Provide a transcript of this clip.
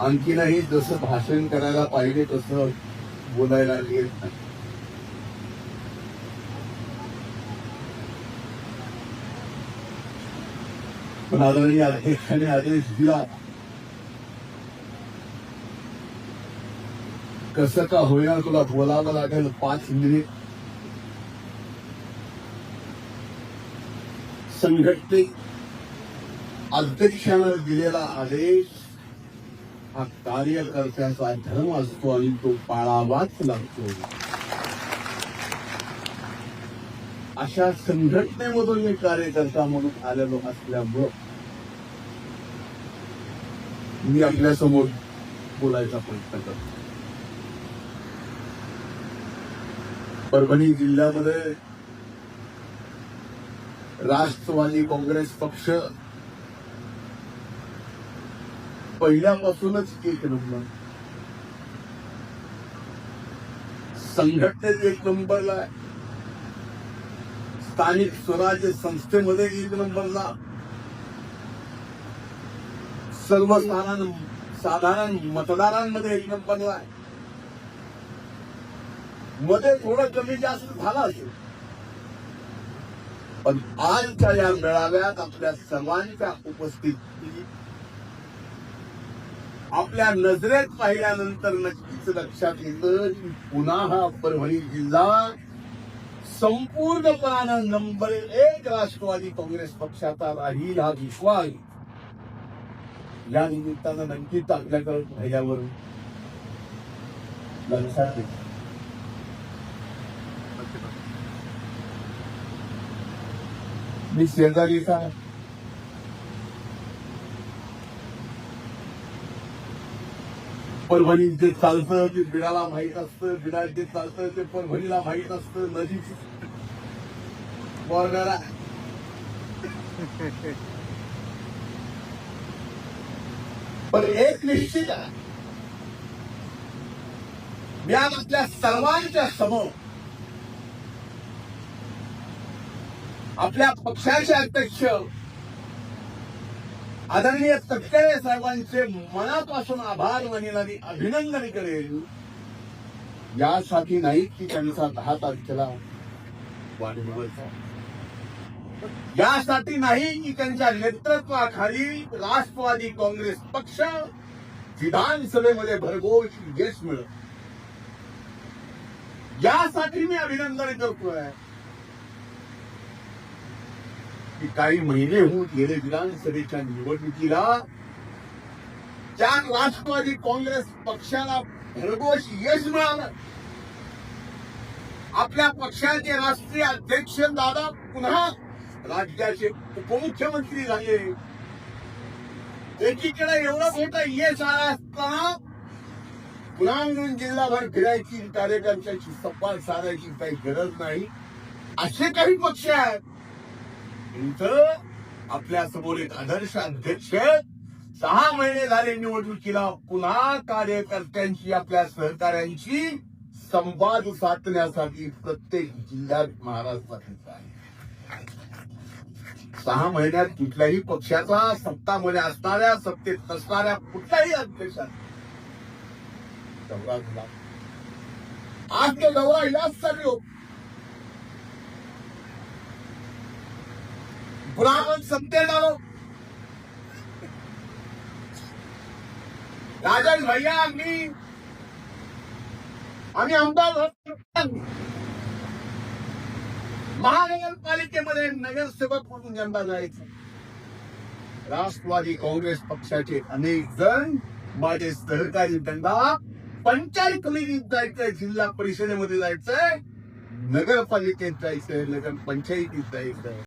आणखीनही जसं भाषण करायला पाहिजे तसं बोलायला येत नाही पण आदरणीय अध्यक्षाने आदेश दिला. कसं का होईना तुला बोलावं लागेल पाच मिनिट? संघटने अध्यक्षानं दिलेला आदेश हा कार्यकर्त्याचा धर्म असतो आणि तो पाळावाच लागतो. अशा संघटनेमधून मी कार्यकर्ता म्हणून आलेलो असल्यामुळं मी आपल्यासमोर बोलायचा प्रयत्न करतो. परभणी जिल्ह्यामध्ये राष्ट्रवादी काँग्रेस पक्ष पहिल्यापासूनच एक नंबर संघटनेत एक नंबरला आहे. स्थानिक स्वराज्य संस्थेमध्ये एक नंबरला. सर्वसाधारण साधारण मतदारांमध्ये एक नंबरला आहे. मध्ये थोडं कमी जास्त झाला असेल. पण आजच्या या मेळाव्यात आपल्या सर्वांच्या उपस्थितीत आपल्या नजरेत पाहिल्यानंतर नक्कीच लक्षात येतं की पुन्हा हा परभणी जिल्हा संपूर्णपणानं नंबर एक राष्ट्रवादी काँग्रेस पक्षाचा राहील हा विश्वास या निमित्तानं नक्कीच आपल्याकडे पाहिल्यावर लक्षात येत. मी शेजारीचा परभणी जे चालतं ते बिडाला माहीत असतं बिडा जे चालतं ते परभणीला माहीत असतं नदीची बॉर्डर पण एक निश्चित आहे. मी आज आपल्या सर्वांच्या समोर आपल्या पक्षाचे अध्यक्ष आदरणीय तटकरे साहेबांचे मनापासून आभार मानेल आणि अभिनंदन करेल यासाठी नाही की त्यांचा दहा तारखेला वाढदिवस यासाठी नाही की त्यांच्या नेतृत्वाखाली राष्ट्रवादी काँग्रेस पक्ष विधानसभेमध्ये भरघोष यश मिळत यासाठी मी अभिनंदन करतोय. की काही महिने होऊन गेले विधानसभेच्या निवडणुकीला. चार राष्ट्रवादी काँग्रेस पक्षाला भरघोष यश मिळालं. आपल्या पक्षाचे राष्ट्रीय अध्यक्ष दादा पुन्हा राज्याचे उपमुख्यमंत्री झाले. एकीकडे एवढं मोठं यश आलं असताना पुन्हा म्हणून जिल्हाभर फिरायची कार्यकर्त्याची सप्पा सारायची काही गरज नाही. असे काही पक्ष आहेत. इथं आपल्यासमोर एक आदर्श अध्यक्ष सहा महिने झाले निवडणुकीला पुन्हा कार्यकर्त्यांची आपल्या सहकाऱ्यांची संवाद साधण्यासाठी प्रत्येक जिल्ह्यात महाराष्ट्रात आहे. सहा महिन्यात कुठल्याही पक्षाचा सत्तामध्ये असणाऱ्या सत्तेत नसणाऱ्या कुठल्याही अध्यक्षात. दौरा झाला. आज तो दौरा याचसाठी पुन्हा आपण आलो राजन भैया आम्ही आम्ही आमदार महानगरपालिकेमध्ये नगरसेवक म्हणून यंदा जायचं. राष्ट्रवादी काँग्रेस पक्षाचे अनेक जण माझे सहकारी त्यांना पंचायत समितीत जायचंय जिल्हा परिषदेमध्ये जायचंय नगरपालिकेत जायचंय नगर पंचायतीत जायचंय.